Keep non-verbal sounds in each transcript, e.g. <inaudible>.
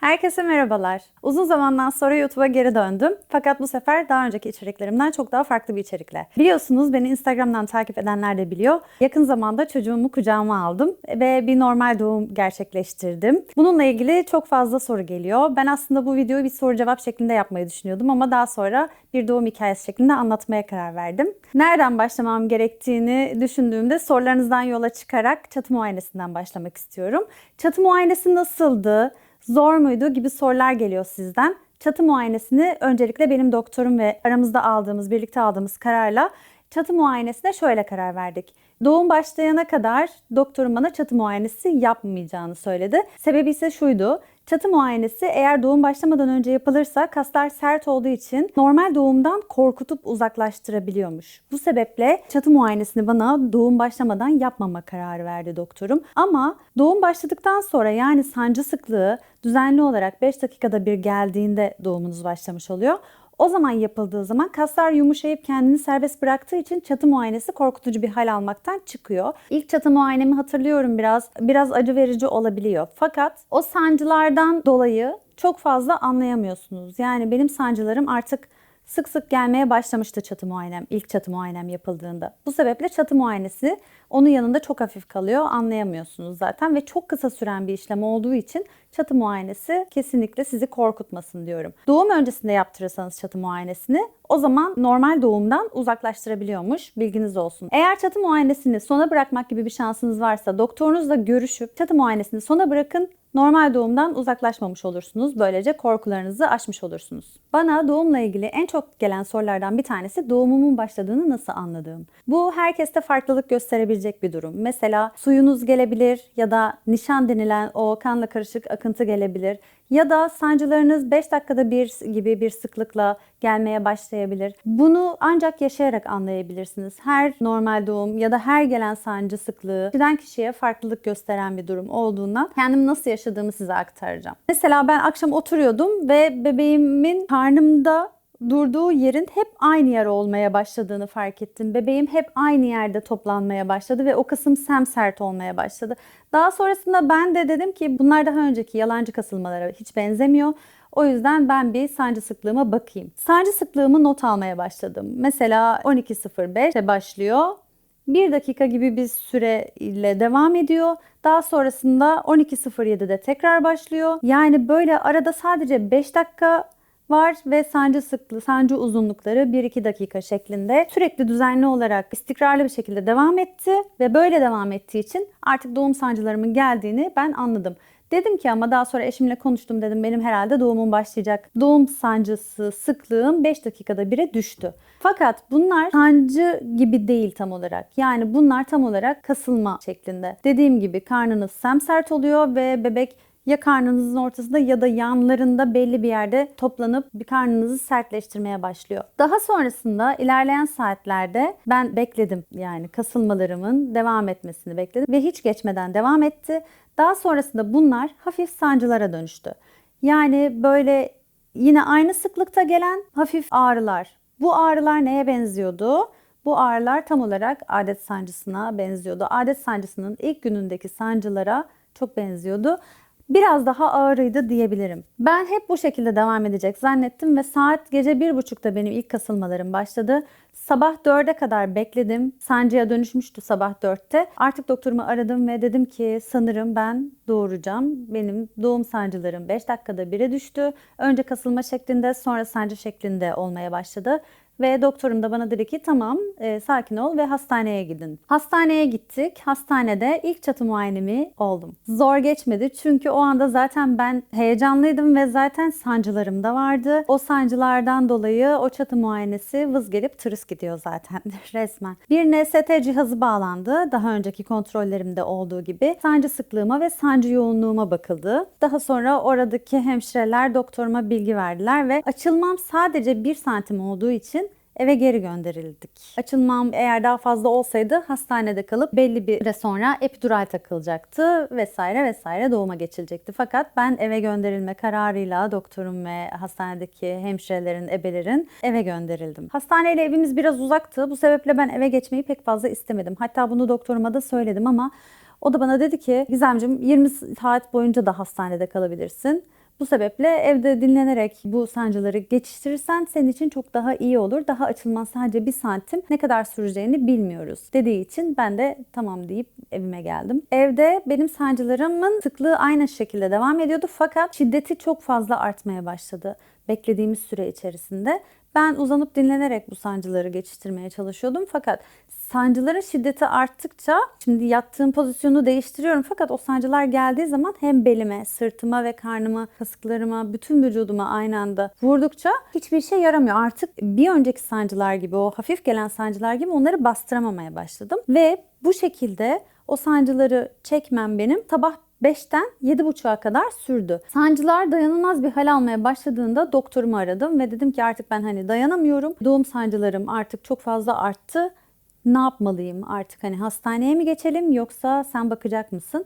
Herkese merhabalar. Uzun zamandan sonra YouTube'a geri döndüm. Fakat bu sefer daha önceki içeriklerimden çok daha farklı bir içerikle. Biliyorsunuz beni Instagram'dan takip edenler de biliyor. Yakın zamanda çocuğumu kucağıma aldım ve bir normal doğum gerçekleştirdim. Bununla ilgili çok fazla soru geliyor. Ben aslında bu videoyu bir soru cevap şeklinde yapmayı düşünüyordum ama daha sonra bir doğum hikayesi şeklinde anlatmaya karar verdim. Nereden başlamam gerektiğini düşündüğümde sorularınızdan yola çıkarak çatı muayenesinden başlamak istiyorum. Çatı muayenesi nasıldı? Zor muydu gibi sorular geliyor sizden. Çatı muayenesini öncelikle benim doktorum ve aramızda aldığımız, birlikte aldığımız kararla çatı muayenesine şöyle karar verdik. Doğum başlayana kadar doktorum bana çatı muayenesi yapmayacağını söyledi. Sebebi ise şuydu. Çatı muayenesi eğer doğum başlamadan önce yapılırsa kaslar sert olduğu için normal doğumdan korkutup uzaklaştırabiliyormuş. Bu sebeple çatı muayenesini bana doğum başlamadan yapmama kararı verdi doktorum. Ama doğum başladıktan sonra yani sancı sıklığı düzenli olarak 5 dakikada bir geldiğinde doğumunuz başlamış oluyor. O zaman yapıldığı zaman kaslar yumuşayıp kendini serbest bıraktığı için çatı muayenesi korkutucu bir hal almaktan çıkıyor. İlk çatı muayenemi hatırlıyorum biraz. Biraz acı verici olabiliyor. Fakat o sancılardan dolayı çok fazla anlayamıyorsunuz. Yani benim sancılarım artık sık sık gelmeye başlamıştı çatı muayenem, ilk çatı muayenem yapıldığında. Bu sebeple çatı muayenesi onun yanında çok hafif kalıyor, anlayamıyorsunuz zaten ve çok kısa süren bir işlem olduğu için çatı muayenesi kesinlikle sizi korkutmasın diyorum. Doğum öncesinde yaptırırsanız çatı muayenesini o zaman normal doğumdan uzaklaştırabiliyormuş. Bilginiz olsun. Eğer çatı muayenesini sona bırakmak gibi bir şansınız varsa doktorunuzla görüşüp çatı muayenesini sona bırakın normal doğumdan uzaklaşmamış olursunuz. Böylece korkularınızı aşmış olursunuz. Bana doğumla ilgili en çok gelen sorulardan bir tanesi doğumumun başladığını nasıl anladığım. Bu herkeste farklılık gösterebilecek bir durum. Mesela suyunuz gelebilir ya da nişan denilen o kanla karışık akıntı gelebilir ya da sancılarınız 5 dakikada bir gibi bir sıklıkla gelmeye başlayabilir. Bunu ancak yaşayarak anlayabilirsiniz. Her normal doğum ya da her gelen sancı sıklığı kişiden kişiye farklılık gösteren bir durum olduğundan kendim nasıl yaşadığımı size aktaracağım. Mesela ben akşam oturuyordum ve bebeğimin karnımda durduğu yerin hep aynı yer olmaya başladığını fark ettim. Bebeğim hep aynı yerde toplanmaya başladı ve o kısım semsert olmaya başladı. Daha sonrasında ben de dedim ki bunlar daha önceki yalancı kasılmalara hiç benzemiyor. O yüzden ben bir sancı sıklığıma bakayım. Sancı sıklığımı not almaya başladım. Mesela 12.05'te başlıyor. 1 dakika gibi bir süre ile devam ediyor. Daha sonrasında 12.07'de tekrar başlıyor. Yani böyle arada sadece 5 dakika var ve sancı sıklığı, sancı uzunlukları 1-2 dakika şeklinde sürekli düzenli olarak istikrarlı bir şekilde devam etti ve böyle devam ettiği için artık doğum sancılarımın geldiğini ben anladım. Dedim ki ama daha sonra eşimle konuştum dedim benim herhalde doğumum başlayacak. Doğum sancısı sıklığım 5 dakikada bire düştü. Fakat bunlar sancı gibi değil tam olarak. Yani bunlar tam olarak kasılma şeklinde. Dediğim gibi karnınız semsert oluyor ve bebek ya karnınızın ortasında ya da yanlarında belli bir yerde toplanıp bir karnınızı sertleştirmeye başlıyor. Daha sonrasında ilerleyen saatlerde ben bekledim yani kasılmalarımın devam etmesini bekledim ve hiç geçmeden devam etti. Daha sonrasında bunlar hafif sancılara dönüştü. Yani böyle yine aynı sıklıkta gelen hafif ağrılar. Bu ağrılar neye benziyordu? Bu ağrılar tam olarak adet sancısına benziyordu. Adet sancısının ilk günündeki sancılara çok benziyordu biraz daha ağırıydı diyebilirim. Ben hep bu şekilde devam edecek zannettim ve saat gece bir buçukta benim ilk kasılmalarım başladı. Sabah 4'e kadar bekledim. Sancıya dönüşmüştü sabah 4'te. Artık doktorumu aradım ve dedim ki sanırım ben doğuracağım. Benim doğum sancılarım 5 dakikada bire düştü. Önce kasılma şeklinde sonra sancı şeklinde olmaya başladı. Ve doktorum da bana dedi ki tamam e, sakin ol ve hastaneye gidin. Hastaneye gittik. Hastanede ilk çatı muayenemi oldum. Zor geçmedi çünkü o anda zaten ben heyecanlıydım ve zaten sancılarım da vardı. O sancılardan dolayı o çatı muayenesi vız gelip tırıs gidiyor zaten <laughs> resmen. Bir NST cihazı bağlandı. Daha önceki kontrollerimde olduğu gibi sancı sıklığıma ve sancı yoğunluğuma bakıldı. Daha sonra oradaki hemşireler doktoruma bilgi verdiler ve açılmam sadece 1 santim olduğu için eve geri gönderildik. Açılmam eğer daha fazla olsaydı hastanede kalıp belli bir süre sonra epidural takılacaktı vesaire vesaire doğuma geçilecekti. Fakat ben eve gönderilme kararıyla doktorum ve hastanedeki hemşirelerin, ebelerin eve gönderildim. Hastaneyle evimiz biraz uzaktı. Bu sebeple ben eve geçmeyi pek fazla istemedim. Hatta bunu doktoruma da söyledim ama o da bana dedi ki Gizemcim 20 saat boyunca da hastanede kalabilirsin. Bu sebeple evde dinlenerek bu sancıları geçiştirirsen senin için çok daha iyi olur. Daha açılmaz sadece bir santim ne kadar süreceğini bilmiyoruz dediği için ben de tamam deyip evime geldim. Evde benim sancılarımın sıklığı aynı şekilde devam ediyordu fakat şiddeti çok fazla artmaya başladı beklediğimiz süre içerisinde. Ben uzanıp dinlenerek bu sancıları geçiştirmeye çalışıyordum fakat sancıların şiddeti arttıkça şimdi yattığım pozisyonu değiştiriyorum fakat o sancılar geldiği zaman hem belime, sırtıma ve karnıma, kasıklarıma, bütün vücuduma aynı anda vurdukça hiçbir şey yaramıyor. Artık bir önceki sancılar gibi o hafif gelen sancılar gibi onları bastıramamaya başladım ve bu şekilde o sancıları çekmem benim sabah 5'ten 7.30'a kadar sürdü. Sancılar dayanılmaz bir hal almaya başladığında doktorumu aradım ve dedim ki artık ben hani dayanamıyorum. Doğum sancılarım artık çok fazla arttı. Ne yapmalıyım artık hani hastaneye mi geçelim yoksa sen bakacak mısın?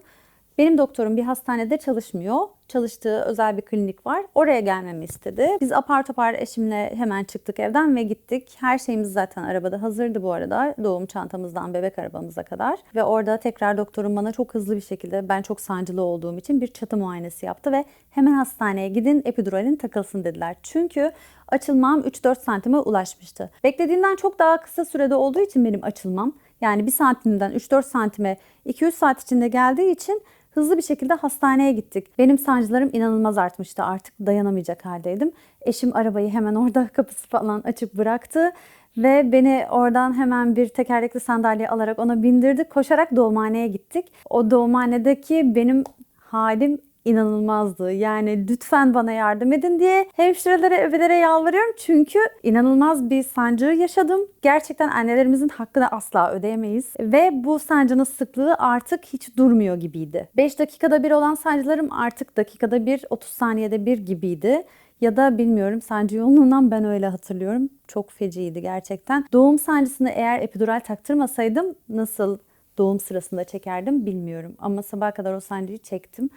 Benim doktorum bir hastanede çalışmıyor. Çalıştığı özel bir klinik var. Oraya gelmemi istedi. Biz apar topar eşimle hemen çıktık evden ve gittik. Her şeyimiz zaten arabada hazırdı bu arada. Doğum çantamızdan bebek arabamıza kadar. Ve orada tekrar doktorum bana çok hızlı bir şekilde ben çok sancılı olduğum için bir çatı muayenesi yaptı ve hemen hastaneye gidin epiduralin takılsın dediler. Çünkü açılmam 3-4 santime ulaşmıştı. Beklediğimden çok daha kısa sürede olduğu için benim açılmam yani 1 santimden 3-4 santime 2-3 saat içinde geldiği için hızlı bir şekilde hastaneye gittik. Benim sancılarım inanılmaz artmıştı. Artık dayanamayacak haldeydim. Eşim arabayı hemen orada <laughs> kapısı falan açıp bıraktı ve beni oradan hemen bir tekerlekli sandalye alarak ona bindirdi. Koşarak doğumhaneye gittik. O doğumhanedeki benim halim inanılmazdı. Yani lütfen bana yardım edin diye hemşirelere, ebelere yalvarıyorum. Çünkü inanılmaz bir sancı yaşadım. Gerçekten annelerimizin hakkını asla ödeyemeyiz. Ve bu sancının sıklığı artık hiç durmuyor gibiydi. 5 dakikada bir olan sancılarım artık dakikada bir, 30 saniyede bir gibiydi. Ya da bilmiyorum sancı yoğunluğundan ben öyle hatırlıyorum. Çok feciydi gerçekten. Doğum sancısını eğer epidural taktırmasaydım nasıl doğum sırasında çekerdim bilmiyorum. Ama sabaha kadar o sancıyı çektim.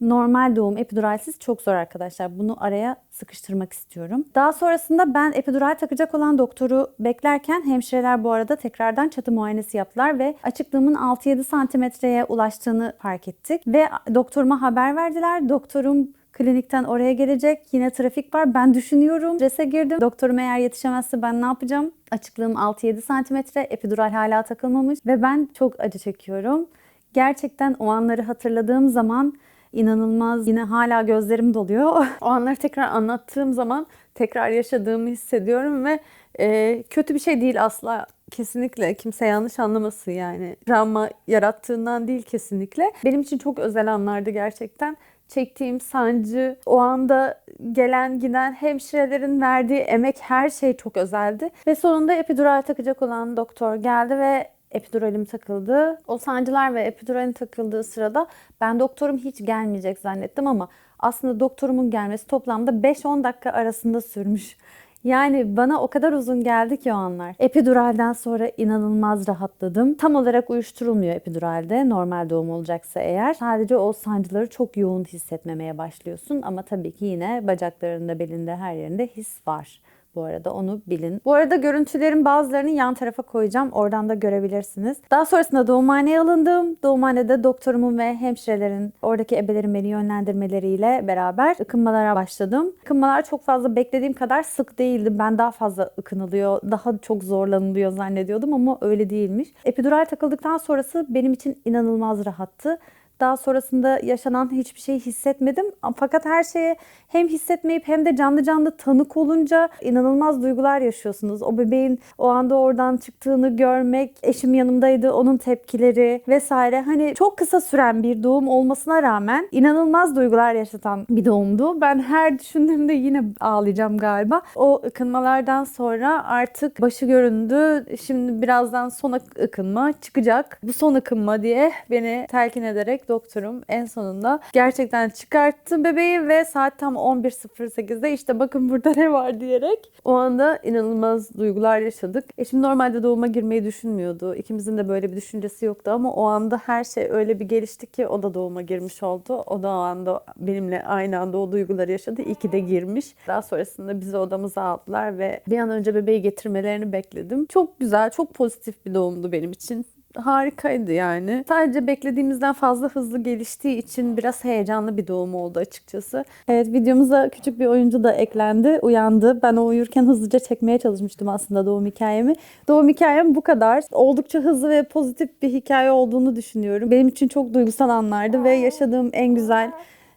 Normal doğum epiduralsiz çok zor arkadaşlar. Bunu araya sıkıştırmak istiyorum. Daha sonrasında ben epidural takacak olan doktoru beklerken hemşireler bu arada tekrardan çatı muayenesi yaptılar ve açıklığımın 6-7 santimetreye ulaştığını fark ettik. Ve doktoruma haber verdiler. Doktorum klinikten oraya gelecek. Yine trafik var. Ben düşünüyorum. Strese girdim. Doktorum eğer yetişemezse ben ne yapacağım? Açıklığım 6-7 santimetre. Epidural hala takılmamış. Ve ben çok acı çekiyorum. Gerçekten o anları hatırladığım zaman inanılmaz yine hala gözlerim doluyor. <laughs> o anları tekrar anlattığım zaman tekrar yaşadığımı hissediyorum ve e, kötü bir şey değil asla. Kesinlikle kimse yanlış anlamasın yani. Travma yarattığından değil kesinlikle. Benim için çok özel anlardı gerçekten çektiğim sancı, o anda gelen giden hemşirelerin verdiği emek her şey çok özeldi. Ve sonunda epidural takacak olan doktor geldi ve epiduralim takıldı. O sancılar ve epiduralin takıldığı sırada ben doktorum hiç gelmeyecek zannettim ama aslında doktorumun gelmesi toplamda 5-10 dakika arasında sürmüş. Yani bana o kadar uzun geldi ki o anlar. Epiduralden sonra inanılmaz rahatladım. Tam olarak uyuşturulmuyor epiduralde. Normal doğum olacaksa eğer. Sadece o sancıları çok yoğun hissetmemeye başlıyorsun. Ama tabii ki yine bacaklarında, belinde, her yerinde his var bu arada onu bilin. Bu arada görüntülerin bazılarını yan tarafa koyacağım. Oradan da görebilirsiniz. Daha sonrasında doğumhaneye alındım. Doğumhanede doktorumun ve hemşirelerin, oradaki ebelerin beni yönlendirmeleriyle beraber ıkınmalara başladım. Ikınmalar çok fazla beklediğim kadar sık değildi. Ben daha fazla ıkınılıyor, daha çok zorlanılıyor zannediyordum ama öyle değilmiş. Epidural takıldıktan sonrası benim için inanılmaz rahattı. Daha sonrasında yaşanan hiçbir şey hissetmedim. Fakat her şeye hem hissetmeyip hem de canlı canlı tanık olunca inanılmaz duygular yaşıyorsunuz. O bebeğin o anda oradan çıktığını görmek, eşim yanımdaydı, onun tepkileri vesaire. Hani çok kısa süren bir doğum olmasına rağmen inanılmaz duygular yaşatan bir doğumdu. Ben her düşündüğümde yine ağlayacağım galiba. O ıkınmalardan sonra artık başı göründü. Şimdi birazdan son ıkınma çıkacak. Bu son ıkınma diye beni telkin ederek doktorum en sonunda gerçekten çıkarttı bebeği ve saat tam 11.08'de işte bakın burada ne var diyerek o anda inanılmaz duygular yaşadık. Eşim normalde doğuma girmeyi düşünmüyordu. İkimizin de böyle bir düşüncesi yoktu ama o anda her şey öyle bir gelişti ki o da doğuma girmiş oldu. O da o anda benimle aynı anda o duyguları yaşadı. İyi ki de girmiş. Daha sonrasında bizi odamıza aldılar ve bir an önce bebeği getirmelerini bekledim. Çok güzel, çok pozitif bir doğumdu benim için harikaydı yani. Sadece beklediğimizden fazla hızlı geliştiği için biraz heyecanlı bir doğum oldu açıkçası. Evet videomuza küçük bir oyuncu da eklendi. Uyandı. Ben o uyurken hızlıca çekmeye çalışmıştım aslında doğum hikayemi. Doğum hikayem bu kadar. Oldukça hızlı ve pozitif bir hikaye olduğunu düşünüyorum. Benim için çok duygusal anlardı ve yaşadığım en güzel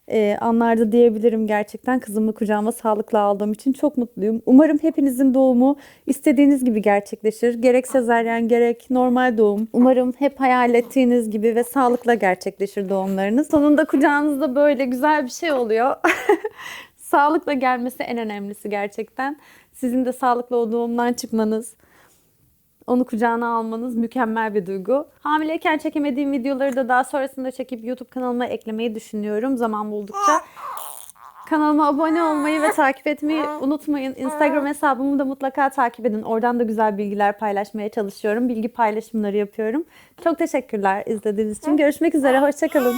e, anlarda diyebilirim gerçekten. Kızımı kucağıma sağlıkla aldığım için çok mutluyum. Umarım hepinizin doğumu istediğiniz gibi gerçekleşir. Gerek sezaryen gerek normal doğum. Umarım hep hayal ettiğiniz gibi ve sağlıkla gerçekleşir doğumlarınız. Sonunda kucağınızda böyle güzel bir şey oluyor. <laughs> Sağlıkla gelmesi en önemlisi gerçekten. Sizin de sağlıklı o doğumdan çıkmanız, onu kucağına almanız mükemmel bir duygu. Hamileyken çekemediğim videoları da daha sonrasında çekip YouTube kanalıma eklemeyi düşünüyorum zaman buldukça. Kanalıma abone olmayı ve takip etmeyi unutmayın. Instagram hesabımı da mutlaka takip edin. Oradan da güzel bilgiler paylaşmaya çalışıyorum. Bilgi paylaşımları yapıyorum. Çok teşekkürler izlediğiniz için. Görüşmek üzere. Hoşçakalın.